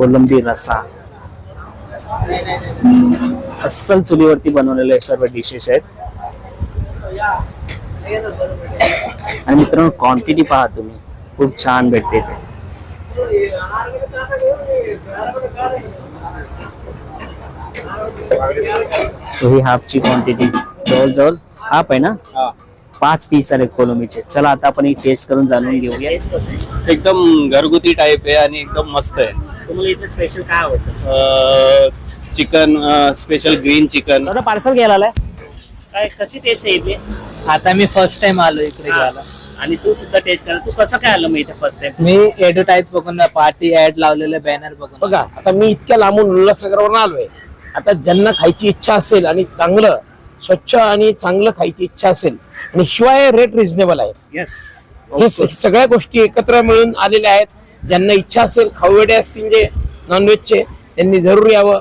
कोलंबी रसा अस्सल चुलीवरती बनवलेले सर्व डिशेस आहेत. आणि मित्रांनो क्वांटिटी पहा तुम्ही. खूप छान भेटते ते. सो ही हाफची क्वांटिटी जवळजवळ हाफ आहे ना? पाच पीस आले कोलंबीचे. चला आता आपण ही टेस्ट करून जाणून घेऊया. एकदम घरगुती टाईप आहे आणि एकदम मस्त आहे. तुम्हाला इथे स्पेशल काय आवडतं? चिकन स्पेशल ग्रीन चिकन दादा पार्सल घ्यायला आलाय? काय कशी टेस्ट आहे इथे? आता मी फर्स्ट टाइम आलो इकडे घ्यायला. आणि तू सुद्धा टेस्ट कर. तू कसं काय आलं मग इथे फर्स्ट टाइम मी ऍडव्हर्टाईज बघून पार्टी ऍड लावलेले बॅनर बघून. बघा आता मी इतक्या लांबून उल्हासनगरवरून आलोय. आता ज्यांना खायची इच्छा असेल आणि चांगलं स्वच्छ आणि चांगलं खायची इच्छा असेल आणि शिवाय रेट रिझनेबल आहे येस हे स- सगळ्या गोष्टी एकत्र मिळून आलेल्या आहेत. ज्यांना इच्छा असेल खाऊवेडे असतील जे नॉनव्हेजचे त्यांनी जरूर यावं.